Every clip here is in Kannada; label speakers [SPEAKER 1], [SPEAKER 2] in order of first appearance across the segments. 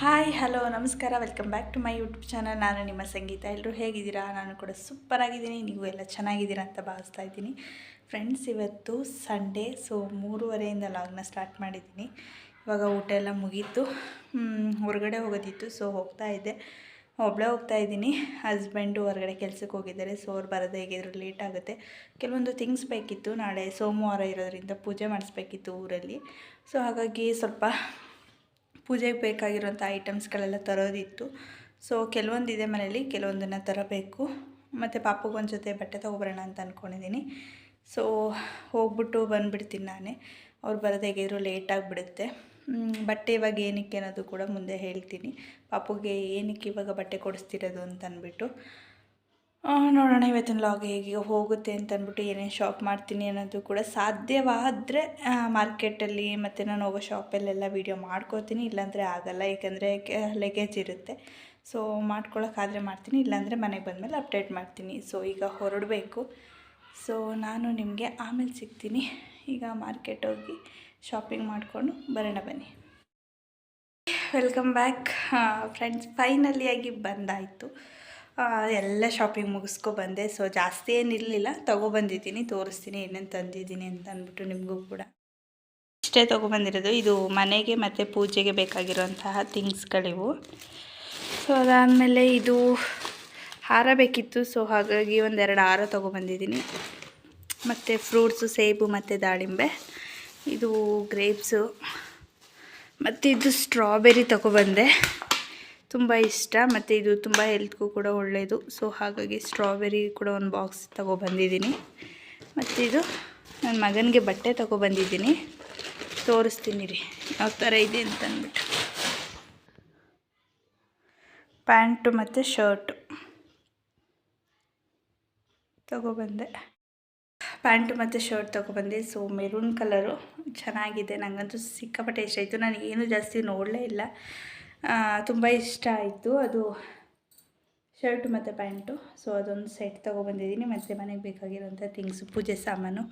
[SPEAKER 1] ಹಾಯ್ ಹಲೋ ನಮಸ್ಕಾರ. Welcome back to my YouTube channel ನಾನು ನಿಮ್ಮ ಸಂಗೀತ. ಎಲ್ಲರೂ ಹೇಗಿದ್ದೀರಾ? ನಾನು ಕೂಡ ಸೂಪರ್ ಆಗಿದ್ದೀನಿ. ನೀವು ಎಲ್ಲ ಚೆನ್ನಾಗಿದ್ದೀರಾ ಅಂತ ಭಾವಿಸ್ತಾ ಇದ್ದೀನಿ. ಫ್ರೆಂಡ್ಸ್ ಇವತ್ತು ಸಂಡೇ ಸೊ ಮೂರುವರೆಯಿಂದ ಲಾಗ್ನ ಸ್ಟಾರ್ಟ್ ಮಾಡಿದ್ದೀನಿ. ಇವಾಗ ಊಟ ಎಲ್ಲ ಮುಗೀತು. ಹೊರಗಡೆ ಹೋಗೋದಿತ್ತು ಸೊ ಹೋಗ್ತಾ ಇದ್ದೆ. ಒಬ್ಬಳೇ ಹೋಗ್ತಾ ಇದ್ದೀನಿ. ಹಸ್ಬೆಂಡು ಹೊರಗಡೆ ಕೆಲಸಕ್ಕೆ ಹೋಗಿದ್ದಾರೆ ಸೊ ಅವ್ರು ಬರೋದು ಹೇಗಿದ್ರು ಲೇಟ್ ಆಗುತ್ತೆ. ಕೆಲವೊಂದು ಥಿಂಗ್ಸ್ ಬೇಕಿತ್ತು. ನಾಳೆ ಸೋಮವಾರ ಇರೋದ್ರಿಂದ ಪೂಜೆ ಮಾಡಿಸ್ಬೇಕಿತ್ತು ಊರಲ್ಲಿ. ಸೊ ಹಾಗಾಗಿ ಸ್ವಲ್ಪ ಪೂಜೆಗೆ ಬೇಕಾಗಿರುವಂಥ ಐಟಮ್ಸ್ಗಳೆಲ್ಲ ತರೋದಿತ್ತು. ಸೊ ಕೆಲವೊಂದಿದೆ ಮನೇಲಿ ಕೆಲವೊಂದನ್ನು ತರಬೇಕು. ಮತ್ತು ಪಾಪಗೊಂದು ಜೊತೆ ಬಟ್ಟೆ ತೊಗೊಬರೋಣ ಅಂತ ಅಂದ್ಕೊಂಡಿದ್ದೀನಿ ಸೊ ಹೋಗ್ಬಿಟ್ಟು ಬಂದುಬಿಡ್ತೀನಿ ನಾನೇ. ಅವ್ರು ಬರೋದು ಹೇಗಿದ್ರು ಲೇಟ್ ಆಗಿಬಿಡುತ್ತೆ. ಬಟ್ಟೆ ಇವಾಗ ಏನಕ್ಕೆ ಅನ್ನೋದು ಕೂಡ ಮುಂದೆ ಹೇಳ್ತೀನಿ. ಪಾಪುಗೆ ಏನಕ್ಕೆ ಇವಾಗ ಬಟ್ಟೆ ಕೊಡಿಸ್ತಿರೋದು ಅಂತ ಅಂದ್ಬಿಟ್ಟು. ನೋಡೋಣ ಇವತ್ತಿನ ಲಾಗ್ ಹೇಗೆ ಹೋಗುತ್ತೆ ಅಂತ ಅಂದ್ಬಿಟ್ಟು ಏನೇನು ಶಾಪ್ ಮಾಡ್ತೀನಿ ಅನ್ನೋದು ಕೂಡ ಸಾಧ್ಯವಾದರೆ ಮಾರ್ಕೆಟಲ್ಲಿ ಮತ್ತು ನಾನು ಹೋಗೋ ಶಾಪಲ್ಲೆಲ್ಲ ವೀಡಿಯೋ ಮಾಡ್ಕೋತೀನಿ, ಇಲ್ಲಾಂದರೆ ಆಗಲ್ಲ, ಏಕೆಂದರೆ ಲಗೇಜ್ ಇರುತ್ತೆ. ಸೊ ಮಾಡ್ಕೊಳ್ಳೋಕ್ಕಾದರೆ ಮಾಡ್ತೀನಿ, ಇಲ್ಲಾಂದರೆ ಮನೆಗೆ ಬಂದಮೇಲೆ ಅಪ್ಡೇಟ್ ಮಾಡ್ತೀನಿ. ಸೊ ಈಗ ಹೊರಡಬೇಕು. ಸೊ ನಾನು ನಿಮಗೆ ಆಮೇಲೆ ಸಿಗ್ತೀನಿ. ಈಗ ಮಾರ್ಕೆಟ್ ಹೋಗಿ ಶಾಪಿಂಗ್ ಮಾಡಿಕೊಂಡು ಬರೋಣ ಬನ್ನಿ. ವೆಲ್ಕಮ್ ಬ್ಯಾಕ್ ಫ್ರೆಂಡ್ಸ್ ಫೈನಲಿಯಾಗಿ ಬಂದಾಯಿತು. ಎಲ್ಲ ಶಾಪಿಂಗ್ ಮುಗಿಸ್ಕೊ ಬಂದೆ. ಸೊ ಜಾಸ್ತಿ ಏನಿರಲಿಲ್ಲ ತೊಗೊಬಂದಿದ್ದೀನಿ ತೋರಿಸ್ತೀನಿ ಏನೇನು ತಂದಿದ್ದೀನಿ ಅಂತ ಅಂದ್ಬಿಟ್ಟು ನಿಮಗೂ ಕೂಡ. ಇಷ್ಟೇ ತೊಗೊಬಂದಿರೋದು ಇದು ಮನೆಗೆ ಮತ್ತು ಪೂಜೆಗೆ ಬೇಕಾಗಿರುವಂತಹ ಥಿಂಗ್ಸ್ಗಳಿವು ಸೊ ಅದಾದಮೇಲೆ ಇದು ಹಾರ ಬೇಕಿತ್ತು. ಸೊ ಹಾಗಾಗಿ ಒಂದೆರಡು ಹಾರ ತೊಗೊಬಂದಿದ್ದೀನಿ ಮತ್ತು ಫ್ರೂಟ್ಸು ಸೇಬು ಮತ್ತು ದಾಳಿಂಬೆ. ಇದು ಗ್ರೇಪ್ಸು ಮತ್ತು ಇದು ಸ್ಟ್ರಾಬೆರಿ ತೊಗೊಬಂದೆ ತುಂಬ ಇಷ್ಟ, ಮತ್ತು ಇದು ತುಂಬ ಹೆಲ್ತ್ಗೂ ಕೂಡ ಒಳ್ಳೆಯದು ಸೊ ಹಾಗಾಗಿ ಸ್ಟ್ರಾಬೆರಿ ಕೂಡ ಒಂದು ಬಾಕ್ಸ್ ತೊಗೊಬಂದಿದ್ದೀನಿ ಮತ್ತು ಇದು ನನ್ನ ಮಗನಿಗೆ ಬಟ್ಟೆ ತೊಗೊಬಂದಿದ್ದೀನಿ ತೋರಿಸ್ತೀನಿ ರೀ, ಯಾವ ಥರ ಇದೆ ಅಂತ ಅಂದ್ಬಿಟ್ಟು. ಪ್ಯಾಂಟು ಮತ್ತು ಶರ್ಟು ತೊಗೊಬಂದೆ ಪ್ಯಾಂಟು ಮತ್ತು ಶರ್ಟ್ ತೊಗೊಬಂದೆ ಸೊ ಮೆರೂನ್ ಕಲರು ಚೆನ್ನಾಗಿದೆ. ನನಗಂತೂ ಸಿಕ್ಕಾಪಟ್ಟೆ ಇಷ್ಟ ಆಯಿತು. ನನಗೇನು ಜಾಸ್ತಿ ನೋಡಲೇ ಇಲ್ಲ. ತುಂಬ ಇಷ್ಟ ಆಯಿತು. ಅದು ಶರ್ಟ್ ಮತ್ತು ಪ್ಯಾಂಟು. ಸೊ ಅದೊಂದು ಸೆಟ್ ತೊಗೊಬಂದಿದ್ದೀನಿ. ಮತ್ತು ಮನೆಗೆ ಬೇಕಾಗಿರೋಂಥ ಥಿಂಗ್ಸು ಪೂಜೆ ಸಾಮಾನು,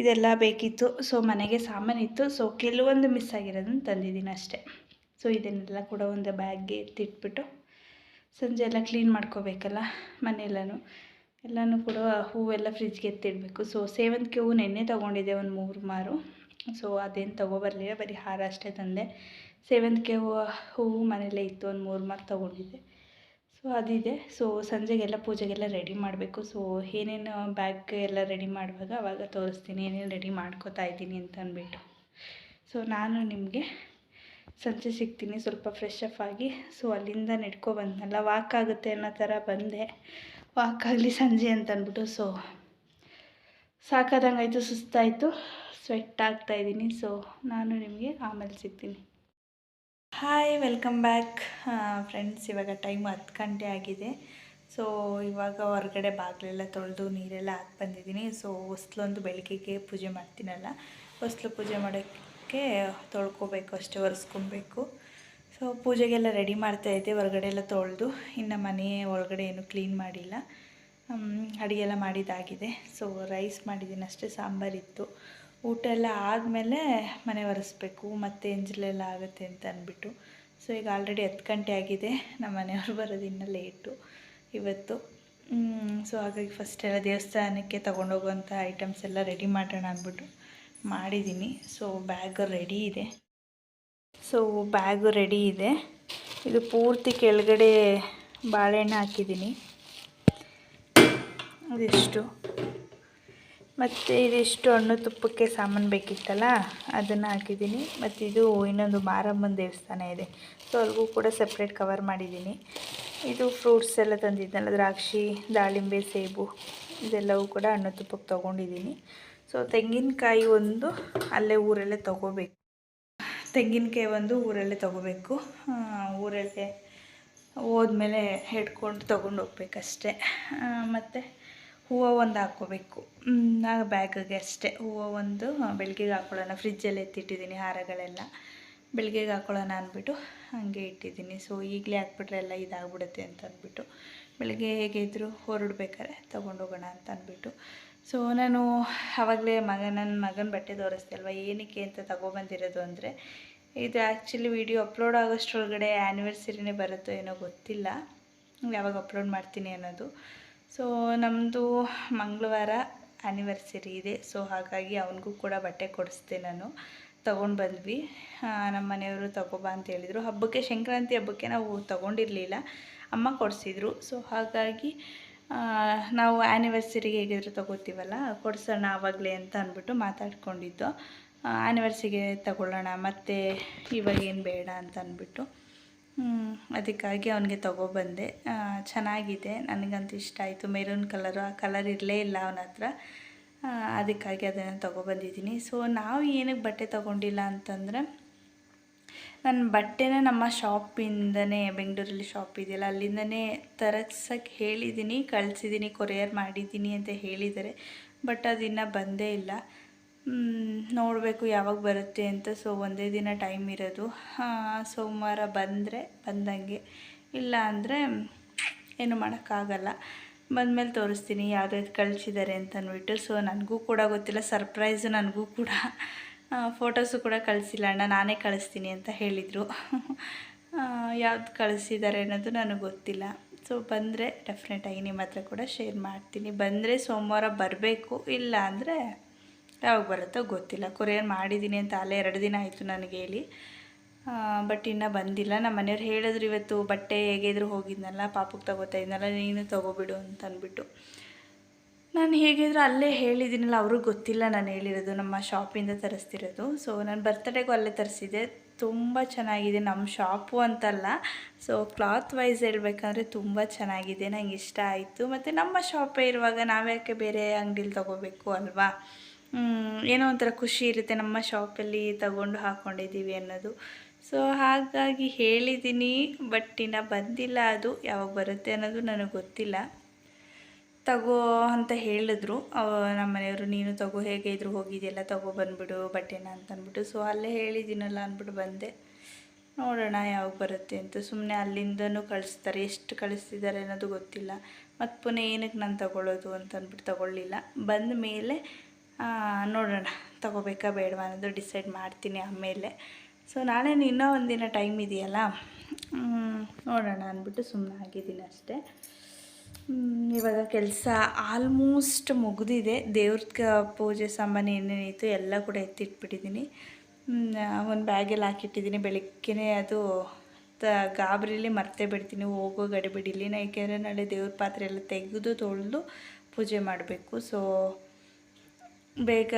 [SPEAKER 1] ಇದೆಲ್ಲ ಬೇಕಿತ್ತು. ಸೊ ಮನೆಗೆ ಸಾಮಾನಿತ್ತು. ಸೊ ಕೆಲವೊಂದು ಮಿಸ್ ಆಗಿರೋದನ್ನು ತಂದಿದ್ದೀನಿ ಅಷ್ಟೇ. ಸೊ ಇದನ್ನೆಲ್ಲ ಕೂಡ ಒಂದು ಬ್ಯಾಗ್ಗೆ ಎತ್ತಿಟ್ಬಿಟ್ಟು ಸಂಜೆ ಎಲ್ಲ ಕ್ಲೀನ್ ಮಾಡ್ಕೋಬೇಕಲ್ಲ ಮನೆಯೆಲ್ಲನೂ. ಎಲ್ಲನೂ ಕೂಡ ಹೂವೆಲ್ಲ ಫ್ರಿಜ್ಗೆ ಎತ್ತಿಡಬೇಕು. ಸೊ ಸೇವಂತಿಗೆ ಹೂವು ನೆನ್ನೆ ತೊಗೊಂಡಿದ್ದೆ ಒಂದು ಮೂರು ಮಾರು. ಸೊ ಅದೇನು ತೊಗೊಬರ್ಲಿಲ್ಲ. ಬರೀ ಹಾರ ಅಷ್ಟೇ ತಂದೆ. ಸೇವಂತಿಗೆ ಹೂವು ಹೂವು ಮನೇಲೇ ಇತ್ತು ಒಂದು ಮೂರು ಮಾರು ತೊಗೊಂಡಿದ್ದೆ. ಸೊ ಅದಿದೆ. ಸೊ ಸಂಜೆಗೆಲ್ಲ ಪೂಜೆಗೆಲ್ಲ ರೆಡಿ ಮಾಡಬೇಕು. ಸೊ ಏನೇನು ಬ್ಯಾಗ್ ಎಲ್ಲ ರೆಡಿ ಮಾಡುವಾಗ ಅವಾಗ ತೋರಿಸ್ತೀನಿ. ಏನೇನು ರೆಡಿ ಮಾಡ್ಕೋತಾ ಇದ್ದೀನಿ ಅಂತ ಅಂದ್ಬಿಟ್ಟು. ಸೊ ನಾನು ನಿಮಗೆ ಸಂಜೆ ಸಿಗ್ತೀನಿ. ಸ್ವಲ್ಪ ಫ್ರೆಶ್ ಅಪ್ ಆಗಿ. ಸೊ ಅಲ್ಲಿಂದ ನೆಡ್ಕೊ ಬಂದ್ನಲ್ಲ. ವಾಕ್ ಆಗುತ್ತೆ ಅನ್ನೋ ಥರ ಬಂದೆ. ವಾಕ್ ಆಗಲಿ ಸಂಜೆ ಅಂತ ಅಂದ್ಬಿಟ್ಟು. ಸೊ ಸಾಕಾದಂಗಾಯಿತು, ಸುಸ್ತಾಯಿತು. ಸ್ವೆಟ್ ಆಗ್ತಾಯಿದ್ದೀನಿ ಸೊ ನಾನು ನಿಮಗೆ ಆಮೇಲೆ ಸಿಗ್ತೀನಿ. ಹಾಯ್ ವೆಲ್ಕಮ್ ಬ್ಯಾಕ್ ಫ್ರೆಂಡ್ಸ್ ಇವಾಗ ಟೈಮ್ ಹತ್ತು ಗಂಟೆ ಆಗಿದೆ. ಸೊ ಇವಾಗ ಹೊರಗಡೆ ಬಾಗಿಲೆಲ್ಲ ತೊಳೆದು ನೀರೆಲ್ಲ ಹಾಕಿ ಬಂದಿದ್ದೀನಿ. ಸೊ ಹೊಸ್ಲೊಂದು ಬೆಳಗ್ಗೆಗೆ ಪೂಜೆ ಮಾಡ್ತೀನಲ್ಲ. ಹೊಸ್ಲು ಪೂಜೆ ಮಾಡೋಕ್ಕೆ ತೊಳ್ಕೊಬೇಕು ಅಷ್ಟೇ, ಒರೆಸ್ಕೊಬೇಕು. ಸೊ ಪೂಜೆಗೆಲ್ಲ ರೆಡಿ ಮಾಡ್ತಾ ಇದ್ದೆ, ಹೊರಗಡೆ ಎಲ್ಲ ತೊಳೆದು. ಇನ್ನು ಮನೆ ಒಳಗಡೆ ಏನು ಕ್ಲೀನ್ ಮಾಡಿಲ್ಲ. ಅಡುಗೆ ಎಲ್ಲ ಮಾಡಿದ್ದಾಗಿದೆ. ಸೊ ರೈಸ್ ಮಾಡಿದ್ದೀನಿ ಅಷ್ಟೇ ಸಾಂಬಾರಿತ್ತು ಊಟ ಎಲ್ಲ ಆದಮೇಲೆ ಮನೆ ಒರೆಸ್ಬೇಕು, ಮತ್ತು ಎಂಜಲೆಲ್ಲ ಆಗುತ್ತೆ ಅಂತ ಅಂದ್ಬಿಟ್ಟು. ಸೊ ಈಗ ಆಲ್ರೆಡಿ ಹತ್ತು ಗಂಟೆ ಆಗಿದೆ. ನಮ್ಮ ಮನೆಯವ್ರು ಬರೋದು ಇನ್ನೂ ಲೇಟು ಇವತ್ತು. ಸೊ ಹಾಗಾಗಿ ಫಸ್ಟ್ ಎಲ್ಲ ದೇವಸ್ಥಾನಕ್ಕೆ ತೊಗೊಂಡೋಗುವಂಥ ಐಟಮ್ಸ್ ಎಲ್ಲ ರೆಡಿ ಮಾಡೋಣ ಅಂದ್ಬಿಟ್ಟು ಮಾಡಿದ್ದೀನಿ. ಸೊ ಬ್ಯಾಗ್ ರೆಡಿ ಇದೆ. ಸೊ ಬ್ಯಾಗು ರೆಡಿ ಇದೆ. ಇದು ಪೂರ್ತಿ ಕೆಳಗಡೆ ಬಾಳೆಹಣ್ಣು ಹಾಕಿದ್ದೀನಿ. ಅದೆಷ್ಟು? ಮತ್ತು ಇದಿಷ್ಟು ಹಣ್ಣು ತುಪ್ಪಕ್ಕೆ ಸಾಮಾನು ಬೇಕಿತ್ತಲ್ಲ, ಅದನ್ನು ಹಾಕಿದ್ದೀನಿ. ಮತ್ತು ಇದು ಇನ್ನೊಂದು ಮಾರಮ್ಮನ ದೇವಸ್ಥಾನ ಇದೆ. ಸೊ ಅಲ್ಲಿಗೂ ಕೂಡ ಸಪ್ರೇಟ್ ಕವರ್ ಮಾಡಿದ್ದೀನಿ. ಇದು ಫ್ರೂಟ್ಸ್ ಎಲ್ಲ ತಂದಿದ್ನಲ್ಲ ದ್ರಾಕ್ಷಿ, ದಾಳಿಂಬೆ, ಸೇಬು, ಇದೆಲ್ಲವೂ ಕೂಡ ಹಣ್ಣು ತುಪ್ಪಕ್ಕೆ ತೊಗೊಂಡಿದ್ದೀನಿ. ಸೊ ತೆಂಗಿನಕಾಯಿ ಒಂದು ಅಲ್ಲೇ ಊರಲ್ಲೇ ತೊಗೋಬೇಕು. ತೆಂಗಿನಕಾಯಿ ಒಂದು ಊರಲ್ಲೇ ತೊಗೋಬೇಕು. ಊರಲ್ಲೇ ಹೋದ್ಮೇಲೆ ಹಿಡ್ಕೊಂಡು ತೊಗೊಂಡು ಹೋಗ್ಬೇಕಷ್ಟೆ ಮತ್ತು ಹೂವು ಒಂದು ಹಾಕ್ಕೋಬೇಕು. ಆ ಬ್ಯಾಗಿಗೆ ಅಷ್ಟೇ. ಹೂವು ಒಂದು ಬೆಳಗ್ಗೆಗೆ ಹಾಕ್ಕೊಳ್ಳೋಣ ಫ್ರಿಜ್ಜಲ್ಲಿ ಎತ್ತಿಟ್ಟಿದ್ದೀನಿ ಹಾರಗಳೆಲ್ಲ. ಬೆಳಗ್ಗೆಗೆ ಹಾಕ್ಕೊಳ್ಳೋಣ ಅಂದ್ಬಿಟ್ಟು ಹಾಗೆ ಇಟ್ಟಿದ್ದೀನಿ. ಸೊ ಈಗಲೇ ಹಾಕ್ಬಿಟ್ರೆ ಎಲ್ಲ ಇದಾಗ್ಬಿಡುತ್ತೆ ಅಂತ ಅಂದ್ಬಿಟ್ಟು ಬೆಳಗ್ಗೆ ಹೇಗೆ ಇದ್ದರೂ ಹೊರಡ್ಬೇಕಾದ್ರೆ ತೊಗೊಂಡೋಗೋಣ ಅಂತ ಅಂದ್ಬಿಟ್ಟು. ಸೊ ನಾನು ಆವಾಗಲೇ ಮಗ ನನ್ನ ಮಗನ ಬಟ್ಟೆ ತೋರಿಸ್ದೆ ಅಲ್ವಾ? ಏನಕ್ಕೆ ಅಂತ ತಗೊಬಂದಿರೋದು ಅಂದರೆ, ಇದು ಆ್ಯಕ್ಚುಲಿ ವಿಡಿಯೋ ಅಪ್ಲೋಡ್ ಆಗೋಷ್ಟ್ರೊಳಗಡೆ ಆ್ಯನಿವರ್ಸರಿನೇ ಬರುತ್ತೋ ಏನೋ ಗೊತ್ತಿಲ್ಲ. ಯಾವಾಗ ಅಪ್ಲೋಡ್ ಮಾಡ್ತೀನಿ ಅನ್ನೋದು. ಸೊ ನಮ್ಮದು ಮಂಗಳವಾರ ಆ್ಯನಿವರ್ಸರಿ ಇದೆ. ಸೊ ಹಾಗಾಗಿ ಅವನಿಗೂ ಕೂಡ ಬಟ್ಟೆ ಕೊಡಿಸ್ದೆ ನಾನು. ತೊಗೊಂಡು ಬಂದ್ವಿ. ನಮ್ಮ ಮನೆಯವರು ತಗೋಬಾ ಅಂತ ಹೇಳಿದರು. ಹಬ್ಬಕ್ಕೆ, ಸಂಕ್ರಾಂತಿ ಹಬ್ಬಕ್ಕೆ ನಾವು ತೊಗೊಂಡಿರಲಿಲ್ಲ. ಅಮ್ಮ ಕೊಡಿಸಿದ್ರು. ಸೊ ಹಾಗಾಗಿ ನಾವು ಆ್ಯನಿವರ್ಸರಿಗೆ ಹೇಗಿದ್ರು ತಗೋತೀವಲ್ಲ, ಕೊಡಿಸೋಣ ಆವಾಗಲೇ ಅಂತ ಅಂದ್ಬಿಟ್ಟು ಮಾತಾಡ್ಕೊಂಡಿದ್ದು. ಆ್ಯನಿವರ್ಸರಿಗೆ ತಗೊಳ್ಳೋಣ. ಮತ್ತು ಇವಾಗೇನು ಬೇಡ ಅಂತ ಅಂದ್ಬಿಟ್ಟು. ಅದಕ್ಕಾಗಿ ಅವನಿಗೆ ತೊಗೊಬಂದೆ ಚೆನ್ನಾಗಿದೆ, ನನಗಂತೂ ಇಷ್ಟ ಆಯಿತು. ಮೆರೂನ್ ಕಲರು ಆ ಕಲರ್ ಇರಲೇ ಇಲ್ಲ ಅವನ ಹತ್ರ. ಅದಕ್ಕಾಗಿ ಅದನ್ನು ತೊಗೊಬಂದಿದ್ದೀನಿ ಸೊ ನಾವು ಏನಕ್ಕೆ ಬಟ್ಟೆ ತಗೊಂಡಿಲ್ಲ ಅಂತಂದರೆ ನನ್ನ ಬಟ್ಟೆನ ನಮ್ಮ ಶಾಪಿಂದನೇ, ಬೆಂಗಳೂರಲ್ಲಿ ಶಾಪ್ ಇದೆಯಲ್ಲ, ಅಲ್ಲಿಂದನೇ ತರಿಸೋಕ್ಕೆ ಹೇಳಿದ್ದೀನಿ ಕಳಿಸಿದ್ದೀನಿ ಕೊರಿಯರ್ ಮಾಡಿದ್ದೀನಿ ಅಂತ ಹೇಳಿದ್ದಾರೆ. ಬಟ್ ಅದು ಇನ್ನೂ ಬಂದೇ ಇಲ್ಲ. ನೋಡಬೇಕು ಯಾವಾಗ ಬರುತ್ತೆ ಅಂತ. ಸೊ ಒಂದೇ ದಿನ ಟೈಮ್ ಇರೋದು. ಸೋಮವಾರ ಬಂದರೆ, ಬಂದಂಗೆ. ಇಲ್ಲ ಅಂದರೆ ಏನು ಮಾಡೋಕ್ಕಾಗಲ್ಲ. ಬಂದಮೇಲೆ ತೋರಿಸ್ತೀನಿ ಯಾವ್ದು ಕಳಿಸಿದ್ದಾರೆ ಅಂತ ಅಂದ್ಬಿಟ್ಟು. ಸೊ ನನಗೂ ಕೂಡ ಗೊತ್ತಿಲ್ಲ ಸರ್ಪ್ರೈಸು ನನಗೂ ಕೂಡ. ಫೋಟೋಸು ಕೂಡ ಕಳಿಸಿಲ್ಲ ಅಣ್ಣ, ನಾನೇ ಕಳಿಸ್ತೀನಿ ಅಂತ ಹೇಳಿದರು. ಯಾವ್ದು ಕಳಿಸಿದ್ದಾರೆ ಅನ್ನೋದು ನನಗೆ ಗೊತ್ತಿಲ್ಲ. ಸೊ ಬಂದರೆ ಡೆಫಿನೆಟಾಗಿ ನಿಮ್ಮ ಹತ್ರ ಕೂಡ ಶೇರ್ ಮಾಡ್ತೀನಿ. ಬಂದರೆ ಸೋಮವಾರ ಬರಬೇಕು, ಇಲ್ಲ ಅಂದರೆ ಯಾವಾಗ ಬರುತ್ತೋ ಗೊತ್ತಿಲ್ಲ. ಕೊರಿಯರ್ ಮಾಡಿದ್ದೀನಿ ಅಂತ ಅಲ್ಲೇ ಎರಡು ದಿನ ಆಯಿತು ನನಗೆ ಹೇಳಿ. ಬಟ್ ಇನ್ನೂ ಬಂದಿಲ್ಲ. ನಮ್ಮ ಮನೆಯವ್ರು ಹೇಳಿದ್ರು ಇವತ್ತು ಬಟ್ಟೆ ಹೇಗಿದ್ರು ಹೋಗಿದ್ನಲ್ಲ ಪಾಪಕ್ಕೆ ತಗೋತಾ ಇದ್ನಲ್ಲ, ನೀನು ತಗೋಬಿಡು ಅಂತ ಅಂದ್ಬಿಟ್ಟು. ನಾನು ಹೇಗಿದ್ರು ಅಲ್ಲೇ ಹೇಳಿದ್ದೀನಲ್ಲ, ಅವ್ರಿಗೆ ಗೊತ್ತಿಲ್ಲ ನಾನು ಹೇಳಿರೋದು, ನಮ್ಮ ಶಾಪಿಂದ ತರಿಸ್ತಿರೋದು. ಸೊ ನಾನು ಬರ್ತಡೇಗೂ ಅಲ್ಲೇ ತರಿಸಿದ್ದೆ. ತುಂಬ ಚೆನ್ನಾಗಿದೆ. ನಮ್ಮ ಶಾಪು ಅಂತಲ್ಲ. ಸೊ ಕ್ಲಾತ್ ವೈಸ್ ಹೇಳ್ಬೇಕಂದ್ರೆ ತುಂಬ ಚೆನ್ನಾಗಿದೆ. ನಂಗೆ ಇಷ್ಟ ಆಯಿತು. ಮತ್ತು ನಮ್ಮ ಶಾಪೇ ಇರುವಾಗ ನಾವ್ಯಾಕೆ ಬೇರೆ ಅಂಗಡೀಲಿ ತೊಗೋಬೇಕು ಅಲ್ವಾ? ಏನೋ ಒಂಥರ ಖುಷಿ ಇರುತ್ತೆ ನಮ್ಮ ಶಾಪಲ್ಲಿ ತಗೊಂಡು ಹಾಕ್ಕೊಂಡಿದ್ದೀವಿ ಅನ್ನೋದು. ಸೊ ಹಾಗಾಗಿ ಹೇಳಿದ್ದೀನಿ ಬಟ್ ಇನ್ನು ಬಂದಿಲ್ಲ ಅದು. ಯಾವಾಗ ಬರುತ್ತೆ ಅನ್ನೋದು ನನಗೆ ಗೊತ್ತಿಲ್ಲ. ತಗೋ ಅಂತ ಹೇಳಿದ್ರು. ನಮ್ಮ ಮನೆಯವರು, ನೀನು ತಗೋ, ಹೇಗೆ ಇದ್ರು ಹೋಗಿದೆಯಲ್ಲ, ತಗೋ ಬಂದ್ಬಿಡು, ಬಟ್ಟೆನ ಅಂತ ಅಂದ್ಬಿಟ್ಟು. ಸೊ ಅಲ್ಲೇ ಹೇಳಿದ್ದೀನಲ್ಲ ಅಂದ್ಬಿಟ್ಟು ಬಂದೆ. ನೋಡೋಣ ಯಾವಾಗ ಬರುತ್ತೆ ಅಂತ. ಸುಮ್ಮನೆ ಅಲ್ಲಿಂದನೂ ಕಳಿಸ್ತಾರೆ. ಎಷ್ಟು ಕಳಿಸ್ತಿದ್ದಾರೆ ಅನ್ನೋದು ಗೊತ್ತಿಲ್ಲ. ಮತ್ತು ಪುನಃ ಏನಕ್ಕೆ ನಾನು ತಗೊಳ್ಳೋದು ಅಂತ ಅಂದ್ಬಿಟ್ಟು ತಗೊಳ್ಳಿಲ್ಲ. ಬಂದ ಮೇಲೆ ನೋಡೋಣ, ತಗೋಬೇಕಾ ಬೇಡವಾ ಅನ್ನೋದು ಡಿಸೈಡ್ ಮಾಡ್ತೀನಿ ಆಮೇಲೆ. ಸೊ ನಾಳೆ ಇನ್ನೂ ಒಂದಿನ ಟೈಮ್ ಇದೆಯಲ್ಲ? ನೋಡೋಣ ಅಂದ್ಬಿಟ್ಟು ಸುಮ್ಮನೆ ಆಗಿದ್ದೀನಿ ಅಷ್ಟೇ. ಇವಾಗ ಕೆಲಸ ಆಲ್ಮೋಸ್ಟ್ ಮುಗಿದಿದೆ. ದೇವ್ರದ ಪೂಜೆ ಸಾಮಾನು ಏನೇನಿತ್ತು ಎಲ್ಲ ಕೂಡ ಎತ್ತಿಟ್ಬಿಟ್ಟಿದ್ದೀನಿ ಒಂದು ಬ್ಯಾಗೆಲ್ಲ ಹಾಕಿಟ್ಟಿದ್ದೀನಿ ಬೆಳಗ್ಗೆನೇ ಅದು ತ, ಗಾಬರಿಲಿ ಮರ್ತೇ ಬಿಡ್ತೀನಿ. ಹೋಗೋ ಗಡಿಬಿಡಿಲಿ. ನಾ ಏಕೆಂದರೆ ನಾಳೆ ದೇವ್ರ ಪಾತ್ರೆ ಎಲ್ಲ ತೆಗೆದು, ತೊಳೆದು ಪೂಜೆ ಮಾಡಬೇಕು. ಸೊ ಬೇಗ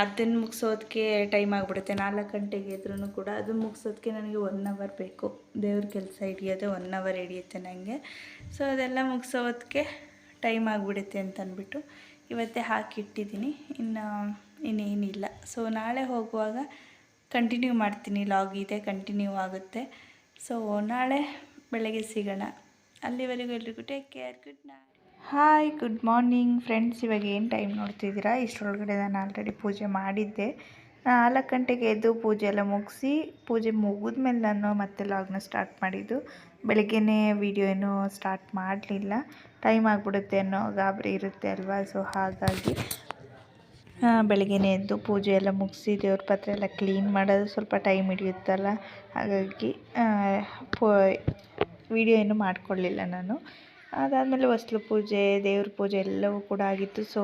[SPEAKER 1] ಅದನ್ನು ಮುಗಿಸೋದಕ್ಕೆ ಟೈಮ್ ಆಗಿಬಿಡುತ್ತೆ. ನಾಲ್ಕು ಗಂಟೆಗೆ ಇದ್ರೂ ಕೂಡ ಅದು ಮುಗಿಸೋದಕ್ಕೆ ನನಗೆ ಒನ್ ಅವರ್ ಬೇಕು. ದೇವ್ರ ಕೆಲಸ ಹಿಡಿಯೋದೆ ಒನ್ ಅವರ್ ಹಿಡಿಯುತ್ತೆ ನನಗೆ ಸೊ ಅದೆಲ್ಲ ಮುಗಿಸೋದಕ್ಕೆ ಟೈಮ್ ಆಗಿಬಿಡುತ್ತೆ ಅಂತ ಅಂದ್ಬಿಟ್ಟು ಇವತ್ತೇ ಹಾಕಿಟ್ಟಿದ್ದೀನಿ. ಇನ್ನು, ಇನ್ನೇನಿಲ್ಲ. ಸೊ ನಾಳೆ ಹೋಗುವಾಗ ಕಂಟಿನ್ಯೂ ಮಾಡ್ತೀನಿ. ಲಾಗ್ ಇದೆ ಕಂಟಿನ್ಯೂ ಆಗುತ್ತೆ. ಸೊ ನಾಳೆ ಬೆಳಗ್ಗೆ ಸಿಗೋಣ. ಅಲ್ಲಿವರೆಗೂ ಎಲ್ರಿಗೂ take care good night hi good morning friends ಇವಾಗ ಏನು ಟೈಮ್ ನೋಡ್ತಿದ್ದೀರಾ? ಇಷ್ಟರೊಳಗಡೆ ನಾನು ಆಲ್ರೆಡಿ ಪೂಜೆ ಮಾಡಿದ್ದೆ. ನಾಲ್ಕು ಗಂಟೆಗೆ ಎದ್ದು ಪೂಜೆ ಎಲ್ಲ ಮುಗಿಸಿ, ಪೂಜೆ ಮುಗಿದ್ಮೇಲೆ ನಾನು ಮತ್ತೆ ಲಾಗ್ನ ಸ್ಟಾರ್ಟ್ ಮಾಡಿದ್ದು. ಬೆಳಗ್ಗೆನೇ ವಿಡಿಯೋ ಏನು ಸ್ಟಾರ್ಟ್ ಮಾಡಲಿಲ್ಲ. ಟೈಮ್ ಆಗಿಬಿಡುತ್ತೆ ಅನ್ನೋ ಗಾಬರಿ ಇರುತ್ತೆ ಅಲ್ವಾ? ಸೊ ಹಾಗಾಗಿ ಬೆಳಗ್ಗೆನೇ ಎದ್ದು ಪೂಜೆ ಎಲ್ಲ ಮುಗಿಸಿ, ದೇವ್ರ ಪಾತ್ರೆ ಎಲ್ಲ ಕ್ಲೀನ್ ಮಾಡೋದು ಸ್ವಲ್ಪ ಟೈಮ್ ಹಿಡಿಯುತ್ತಲ್ಲ? ಹಾಗಾಗಿ ವಿಡಿಯೋ ಏನು ಮಾಡಿಕೊಳ್ಳಿಲ್ಲ ನಾನು. ಅದಾದಮೇಲೆ ಹೊಸ್ಲು ಪೂಜೆ, ದೇವ್ರ ಪೂಜೆ ಎಲ್ಲವೂ ಕೂಡ ಆಗಿತ್ತು. ಸೊ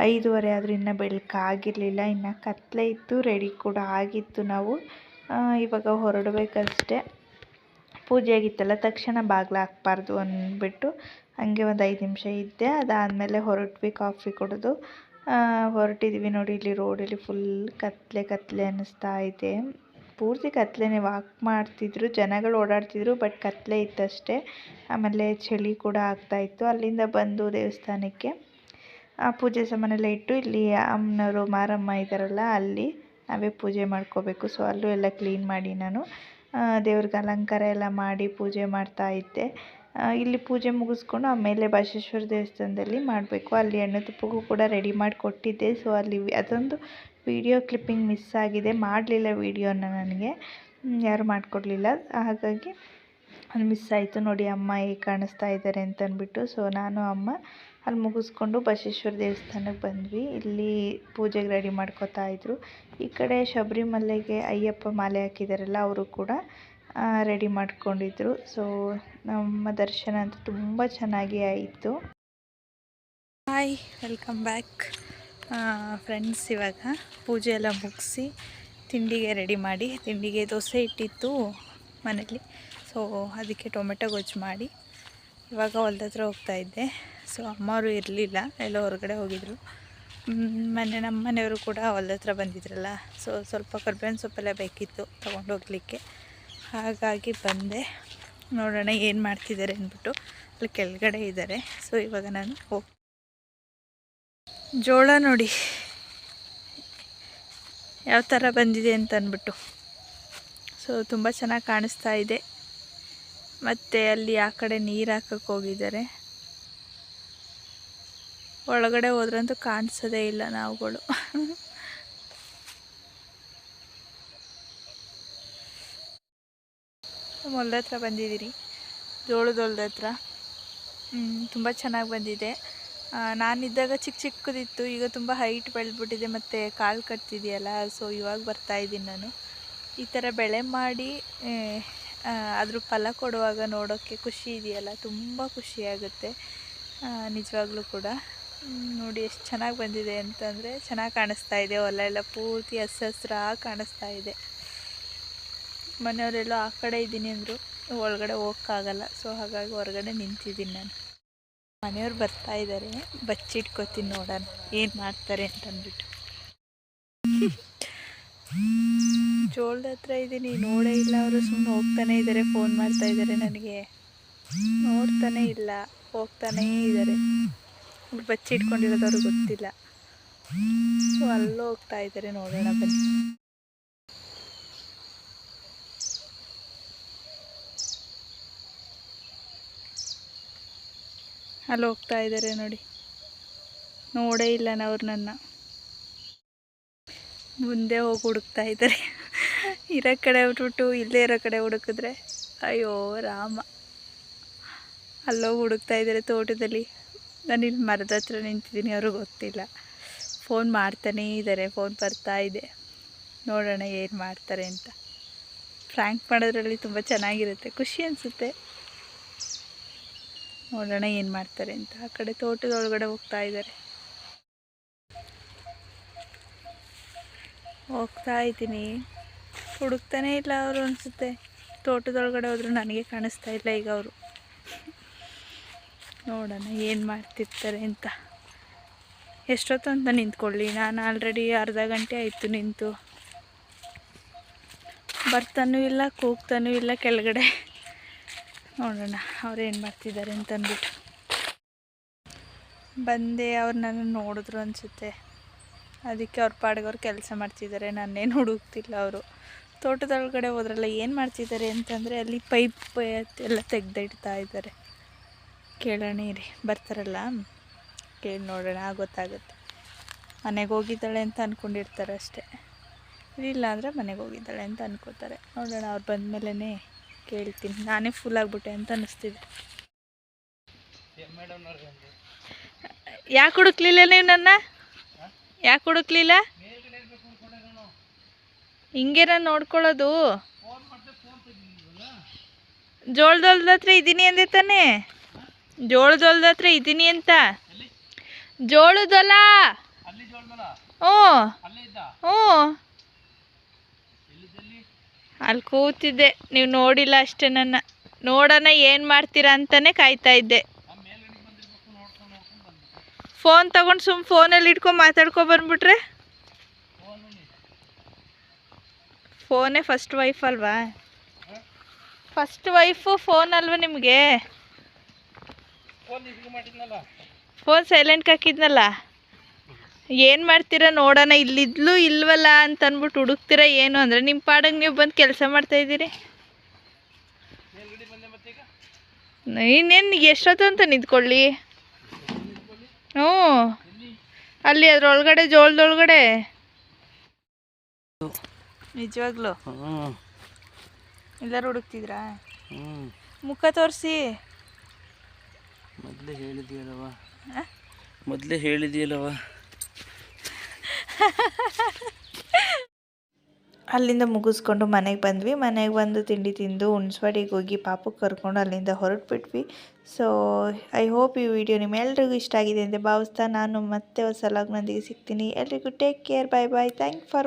[SPEAKER 1] ಐದೂವರೆ ಆದರೂ ಇನ್ನೂ ಬೆಳಕಾಗಿರಲಿಲ್ಲ ಇನ್ನು ಕತ್ತಲೆ ಇತ್ತು ರೆಡಿ ಕೂಡ ಆಗಿತ್ತು ನಾವು. ಇವಾಗ ಹೊರಡಬೇಕಷ್ಟೆ. ಪೂಜೆ ಆಗಿತ್ತಲ್ಲ, ತಕ್ಷಣ ಬಾಗಿಲು ಹಾಕ್ಬಾರ್ದು ಅಂದ್ಬಿಟ್ಟು ಹಂಗೆ ಒಂದು ಐದು ನಿಮಿಷ ಇದ್ದೆ. ಅದಾದಮೇಲೆ ಹೊರಟ್ವಿ, ಕಾಫಿ ಕುಡಿದು. ಹೊರಟಿದ್ವಿ ನೋಡಿ, ಇಲ್ಲಿ ರೋಡಲ್ಲಿ ಫುಲ್ ಕತ್ಲೆ ಕತ್ಲೆ ಅನ್ನಿಸ್ತಾ ಇದೆ. ಪೂರ್ತಿ ಕತ್ತಲೇ ವಾಕ್ ಮಾಡ್ತಿದ್ರು, ಜನಗಳು ಓಡಾಡ್ತಿದ್ರು ಬಟ್ ಕತ್ತಲೆ ಇತ್ತಷ್ಟೇ. ಆಮೇಲೆ ಚಳಿ ಕೂಡ ಆಗ್ತಾ ಇತ್ತು. ಅಲ್ಲಿಂದ ಬಂದು ದೇವಸ್ಥಾನಕ್ಕೆ, ಆ ಪೂಜೆ ಸಾಮಾನೆಲ್ಲ ಇಟ್ಟು ಇಲ್ಲಿ ಅಮ್ಮನವರು, ಮಾರಮ್ಮ ಇದ್ದಾರಲ್ಲ, ಅಲ್ಲಿ ನಾವೇ ಪೂಜೆ ಮಾಡ್ಕೋಬೇಕು. ಸೊ ಅಲ್ಲೂ ಎಲ್ಲ ಕ್ಲೀನ್ ಮಾಡಿ ನಾನು ದೇವ್ರಿಗೆ ಅಲಂಕಾರ ಎಲ್ಲ ಮಾಡಿ ಪೂಜೆ ಮಾಡ್ತಾ ಇದ್ದೆ. ಇಲ್ಲಿ ಪೂಜೆ ಮುಗಿಸ್ಕೊಂಡು ಆಮೇಲೆ ಬಸವೇಶ್ವರ ದೇವಸ್ಥಾನದಲ್ಲಿ ಮಾಡಬೇಕು. ಅಲ್ಲಿ ಎಣ್ಣೆ ತುಪ್ಪಕ್ಕೂ ಕೂಡ ರೆಡಿ ಮಾಡಿ ಕೊಟ್ಟಿದ್ದೆ. ಸೊ ಅಲ್ಲಿ ಅದೊಂದು ವಿಡಿಯೋ ಕ್ಲಿಪ್ಪಿಂಗ್ ಮಿಸ್ ಆಗಿದೆ, ಮಾಡಲಿಲ್ಲ ವೀಡಿಯೋನ ನನಗೆ. ಯಾರು ಮಾಡಿಕೊಡ್ಲಿಲ್ಲ. ಹಾಗಾಗಿ ಅಲ್ಲಿ ಮಿಸ್ ಆಯಿತು. ನೋಡಿ, ಅಮ್ಮ ಹೇಗೆ ಕಾಣಿಸ್ತಾ ಇದ್ದಾರೆ ಅಂತ ಅಂದ್ಬಿಟ್ಟು ಸೊ, ನಾನು, ಅಮ್ಮ ಅಲ್ಲಿ ಮುಗಿಸ್ಕೊಂಡು ಬಸವೇಶ್ವರ ದೇವಸ್ಥಾನಕ್ಕೆ ಬಂದ್ವಿ. ಇಲ್ಲಿ ಪೂಜೆಗೆ ರೆಡಿ ಮಾಡ್ಕೋತಾ ಇದ್ರು. ಈ ಕಡೆ ಶಬರಿಮಲೆಗೆ ಅಯ್ಯಪ್ಪ ಮಾಲೆ ಹಾಕಿದಾರಲ್ಲ, ಅವರು ಕೂಡ ರೆಡಿ ಮಾಡ್ಕೊಂಡಿದ್ರು. ಸೊ, ನಮ್ಮ ದರ್ಶನ ಅಂತೂ ತುಂಬ ಚೆನ್ನಾಗಿ ಆಯಿತು. ಹಾಯ್ ವೆಲ್ಕಮ್ ಬ್ಯಾಕ್ ಫ್ರೆಂಡ್ಸ್ ಇವಾಗ ಪೂಜೆ ಎಲ್ಲ ಮುಗಿಸಿ ತಿಂಡಿಗೆ ರೆಡಿ ಮಾಡಿ, ತಿಂಡಿಗೆ ದೋಸೆ ಇಟ್ಟಿತ್ತು ಮನೇಲಿ ಸೊ ಅದಕ್ಕೆ ಟೊಮೆಟೊ ಗೊಜ್ಜು ಮಾಡಿ. ಇವಾಗ ಹೊಲ್ದ ಹತ್ರ ಹೋಗ್ತಾ ಇದ್ದೆ. ಸೊ ಅಮ್ಮವರು ಇರಲಿಲ್ಲ, ಎಲ್ಲೋ ಹೊರಗಡೆ ಹೋಗಿದ್ರು. ಮೊನ್ನೆ ನಮ್ಮ ಮನೆಯವರು ಕೂಡ ಹೊಲ್ದ ಹತ್ರ ಬಂದಿದ್ರಲ್ಲ. ಸೊ ಸ್ವಲ್ಪ ಕರ್ಬೇವಿನ ಸೊಪ್ಪೆಲ್ಲ ಬೇಕಿತ್ತು ತೊಗೊಂಡು ಹೋಗಲಿಕ್ಕೆ. ಹಾಗಾಗಿ ಬಂದೆ. ನೋಡೋಣ ಏನು ಮಾಡ್ತಿದ್ದಾರೆ ಅಂದ್ಬಿಟ್ಟು. ಅಲ್ಲಿ ಕೆಳಗಡೆ ಇದ್ದಾರೆ ಸೊ ಇವಾಗ ನಾನು ಹೋಗ್ ಜೋಳ ನೋಡಿ. ಯಾವ ಥರ ಬಂದಿದೆ ಅಂತ ಅಂದ್ಬಿಟ್ಟು. ಸೊ ತುಂಬ ಚೆನ್ನಾಗಿ ಕಾಣಿಸ್ತಾ ಇದೆ. ಮತ್ತು ಅಲ್ಲಿ ಆ ಕಡೆ ನೀರು ಹಾಕಕ್ಕೆ ಹೋಗಿದ್ದಾರೆ. ಒಳಗಡೆ ಹೋದ್ರಂತೂ ಕಾಣಿಸೋದೇ ಇಲ್ಲ ನಾವುಗಳು. ಹೊಲ್ದ ಹತ್ರ ಬಂದಿದ್ದೀರಿ. ಜೋಳದ ಹೊಲ್ದ ಹತ್ರ ತುಂಬ ಚೆನ್ನಾಗಿ ಬಂದಿದೆ. ನಾನಿದ್ದಾಗ ಚಿಕ್ಕ ಚಿಕ್ಕದಿತ್ತು. ಈಗ ತುಂಬ ಹೈಟ್ ಬೆಳೆದ್ಬಿಟ್ಟಿದೆ, ಮತ್ತು ಕಾಲು ಕಟ್ತಿದೆಯಲ್ಲ ಸೊ ಇವಾಗ ಬರ್ತಾ ಇದ್ದೀನಿ ನಾನು. ಈ ಥರ ಬೆಳೆ ಮಾಡಿ ಅದ್ರ ಫಲ ಕೊಡುವಾಗ ನೋಡೋಕ್ಕೆ ಖುಷಿ ಇದೆಯಲ್ಲ, ತುಂಬ ಖುಷಿಯಾಗುತ್ತೆ ನಿಜವಾಗ್ಲೂ ಕೂಡ. ನೋಡಿ ಎಷ್ಟು ಚೆನ್ನಾಗಿ ಬಂದಿದೆ ಅಂತಂದರೆ ಚೆನ್ನಾಗಿ ಕಾಣಿಸ್ತಾ ಇದೆ. ಹೊಲ ಎಲ್ಲ ಪೂರ್ತಿ ಹಸ್ರು ಹಸ್ರಾಗಿ ಕಾಣಿಸ್ತಾ ಇದೆ. ಮನೆಯವರೆಲ್ಲೋ ಆ ಕಡೆ ಇದ್ದೀನಿ ಅಂದರು, ಒಳಗಡೆ ಹೋಗೋಕ್ಕಾಗಲ್ಲ. ಸೊ ಹಾಗಾಗಿ ಹೊರಗಡೆ ನಿಂತಿದ್ದೀನಿ ನಾನು. ಮನೆಯವ್ರು ಬರ್ತಾ ಇದ್ದಾರೆ ಬಚ್ಚಿಟ್ಕೋತೀನಿ ನೋಡೋಣ. ಏನು ಮಾಡ್ತಾರೆ ಅಂತ ಅಂದ್ಬಿಟ್ಟು. ಜೋಳದ ಹತ್ರ ಇದ್ದೀನಿ ನೋಡೇ ಇಲ್ಲ ಅವರು. ಸುಮ್ಮನೆ ಹೋಗ್ತಾನೆ ಇದ್ದಾರೆ ಫೋನ್ ಮಾಡ್ತಾ ಇದ್ದಾರೆ ನನಗೆ. ನೋಡ್ತಾನೆ ಇಲ್ಲ. ಹೋಗ್ತಾನೇ ಇದ್ದಾರೆ ಬಚ್ಚಿಟ್ಕೊಂಡಿರೋದು ಅವ್ರಿಗೆ ಗೊತ್ತಿಲ್ಲ. ಸೊ ಅಲ್ಲೂ ಹೋಗ್ತಾ ಇದ್ದಾರೆ ನೋಡೋಣ ಬನ್ನಿ. ಅಲ್ಲಿ ಹೋಗ್ತಾ ಇದ್ದಾರೆ ನೋಡಿ. ನೋಡೇ ಇಲ್ಲ ಅವ್ರು ನನ್ನ. ಮುಂದೆ ಹೋಗಿ ಹುಡುಕ್ತಾ ಇದ್ದಾರೆ. ಇರೋ ಕಡೆ ಬಿಟ್ಬಿಟ್ಟು ಇಲ್ಲೇ ಇರೋ ಕಡೆ ಹುಡುಕಿದ್ರೆ ಅಯ್ಯೋ ರಾಮ. ಅಲ್ಲೋಗಿ ಹುಡುಕ್ತಾ ಇದ್ದಾರೆ ತೋಟದಲ್ಲಿ. ನಾನು ಇಲ್ಲಿ ಮರದ ಹತ್ರ ನಿಂತಿದ್ದೀನಿ, ಅವ್ರಿಗೆ ಗೊತ್ತಿಲ್ಲ. ಫೋನ್ ಮಾಡ್ತಾನೇ ಇದ್ದಾರೆ, ಫೋನ್ ಬರ್ತಾ ಇದೆ. ನೋಡೋಣ ಏನು ಮಾಡ್ತಾರೆ ಅಂತ. ಫ್ರ್ಯಾಂಕ್ ಮಾಡೋದ್ರಲ್ಲಿ ತುಂಬ ಚೆನ್ನಾಗಿರುತ್ತೆ, ಖುಷಿ ಅನಿಸುತ್ತೆ. ನೋಡೋಣ ಏನು ಮಾಡ್ತಾರೆ ಅಂತ. ಆ ಕಡೆ ತೋಟದ ಒಳಗಡೆ ಹೋಗ್ತಾ ಇದ್ದಾರೆ. ಹೋಗ್ತಾ ಇದ್ದೀನಿ. ಹುಡುಕ್ತಾನೇ ಇಲ್ಲ ಅವರು ಅನಿಸುತ್ತೆ. ತೋಟದೊಳಗಡೆ ಹೋದ್ರು ನನಗೆ ಕಾಣಿಸ್ತಾ ಇಲ್ಲ ಈಗ ಅವರು. ನೋಡೋಣ ಏನು ಮಾಡ್ತಿರ್ತಾರೆ ಅಂತ. ಎಷ್ಟೊತ್ತು ಅಂತ ನಿಂತ್ಕೊಳ್ಳಿ. ನಾನು ಆಲ್ರೆಡಿ ಅರ್ಧ ಗಂಟೆ ಆಯಿತು ನಿಂತು. ಬರ್ತಾನೂ ಇಲ್ಲ, ಕೂಗ್ತಾನೂ ಇಲ್ಲ ಕೆಳಗಡೆ. ನೋಡೋಣ, ಅವ್ರು ಏನು ಮಾಡ್ತಿದ್ದಾರೆ ಅಂತ ಅಂದ್ಬಿಟ್ಟು ಬಂದೆ ಅವ್ರು ನನ್ನ ನೋಡಿದ್ರು ಅನಿಸುತ್ತೆ. ಅದಕ್ಕೆ ಅವ್ರ ಪಾಡಿಗೆ ಅವ್ರು ಕೆಲಸ ಮಾಡ್ತಿದ್ದಾರೆ ನಾನೇನು ಹುಡುಕ್ತಿಲ್ಲ ಅವರು. ತೋಟದೊಳಗಡೆ ಹೋದ್ರಲ್ಲ ಏನು ಮಾಡ್ತಿದ್ದಾರೆ ಅಂತಂದರೆ ಅಲ್ಲಿ ಪೈಪ್ ಎಲ್ಲ ತೆಗ್ದಿಡ್ತಾ ಇದ್ದಾರೆ. ಕೇಳೋಣ ಇರಿ, ಬರ್ತಾರಲ್ಲ? ಕೇಳಿ ನೋಡೋಣ ಗೊತ್ತಾಗುತ್ತೆ ಮನೆಗೆ ಹೋಗಿದ್ದಾಳೆ ಅಂತ ಅಂದ್ಕೊಂಡಿರ್ತಾರೆ ಅಷ್ಟೇ. ಇಲ್ಲ ಅಂದರೆ ಮನೆಗೆ ಹೋಗಿದ್ದಾಳೆ ಅಂತ ಅನ್ಕೋತಾರೆ. ನೋಡೋಣ, ಅವ್ರು ಬಂದಮೇಲೆ ಕೇಳ್ತೀನಿ. ನಾನೇ ಫುಲ್ ಆಗ್ಬಿಟ್ಟೆ ಅಂತ ಅನ್ನಿಸ್ತಿದೆ ಯಾಕೆ ಹುಡುಕ್ಲಿಲ್ಲ ನೀವು ನನ್ನ? ಯಾಕೆ ಹುಡುಕ್ಲಿಲ್ಲ? ಹಿಂಗೆ ನಾನು ನೋಡ್ಕೊಳ್ಳೋದು ಜೋಳದೊಲ್ದ ಹತ್ರ ಇದ್ದೀನಿ ಅಂದೆ ತಾನೇ? ಜೋಳದೊಲ್ದ ಹತ್ರ ಇದ್ದೀನಿ ಅಂತ? ಜೋಳದೊಲ ಹ್ಞೂ. ಹ್ಞೂ. ಅಲ್ಲಿ ಕೂತಿದ್ದೆ. ನೀವು ನೋಡಿಲ್ಲ ಅಷ್ಟೇ ನನ್ನ. ನೋಡೋಣ ಏನು ಮಾಡ್ತೀರಾ ಅಂತಲೇ ಕಾಯ್ತಾ ಇದ್ದೆ. ಫೋನ್ ತಗೊಂಡು ಸುಮ್ಮ ಫೋನಲ್ಲಿ ಇಟ್ಕೊಂಡು ಮಾತಾಡ್ಕೊ ಬಂದ್ಬಿಟ್ರೆ? ಫೋನೇ ಫಸ್ಟ್ ವೈಫ್ ಅಲ್ವಾ? ಫಸ್ಟ್ ವೈಫು ಫೋನ್ ಅಲ್ವಾ ನಿಮಗೆ? ಫೋನ್ ಸೈಲೆಂಟ್ ಹಾಕಿದ್ನಲ್ಲ? ಏನು ಮಾಡ್ತೀರಾ ನೋಡೋಣ ಇಲ್ಲಿದ್ಲು ಇಲ್ವಲ್ಲ ಅಂತ ಅಂದ್ಬಿಟ್ಟು ಹುಡುಕ್ತೀರಾ ಏನು? ಅಂದರೆ ನಿಮ್ಮ ಪಾಡಿಗೆ ನೀವು ಬಂದು ಕೆಲಸ ಮಾಡ್ತಾ ಇದ್ದೀರಿ. ಇನ್ನೇನು ಎಷ್ಟೊತ್ತು ಅಂತ ನಿಂತ್ಕೊಳ್ಳಿ. ಹ್ಞೂ. ಅಲ್ಲಿ ಅದ್ರೊಳಗಡೆ ಜೋಳದೊಳಗಡೆ. ನಿಜವಾಗ್ಲು? ಎಲ್ಲರೂ ಹುಡುಕ್ತಿದ್ರಾ? ಮುಖ ತೋರಿಸಿ.
[SPEAKER 2] ಮೊದಲೇ ಹೇಳಿದ್ಯಲ್ಲವ ಮೊದಲೇ ಹೇಳಿದೆಯಲ್ಲವ
[SPEAKER 1] ಅಲ್ಲಿಂದ ಮುಗಿಸ್ಕೊಂಡು ಮನೆಗೆ ಬಂದ್ವಿ. ಮನೆಗೆ ಬಂದು ತಿಂಡಿ ತಿಂದು ಹುಣ್ಸ್ವಾಡಿಗೆ ಹೋಗಿ ಪಾಪಕ್ಕೆ ಕರ್ಕೊಂಡು ಅಲ್ಲಿಂದ ಹೊರಟ್ಬಿಟ್ವಿ. ಸೊ ಐ ಹೋಪ್ ಈ ವಿಡಿಯೋ ನಿಮ್ಮೆಲ್ರಿಗೂ ಇಷ್ಟ ಆಗಿದೆ ಅಂತ ಭಾವಿಸ್ತಾ ನಾನು ಮತ್ತೆ ಹೊಸ ಲಾಗ್ನೊಂದಿಗೆ ಸಿಗ್ತೀನಿ. ಎಲ್ರಿಗೂ take care bye bye thank for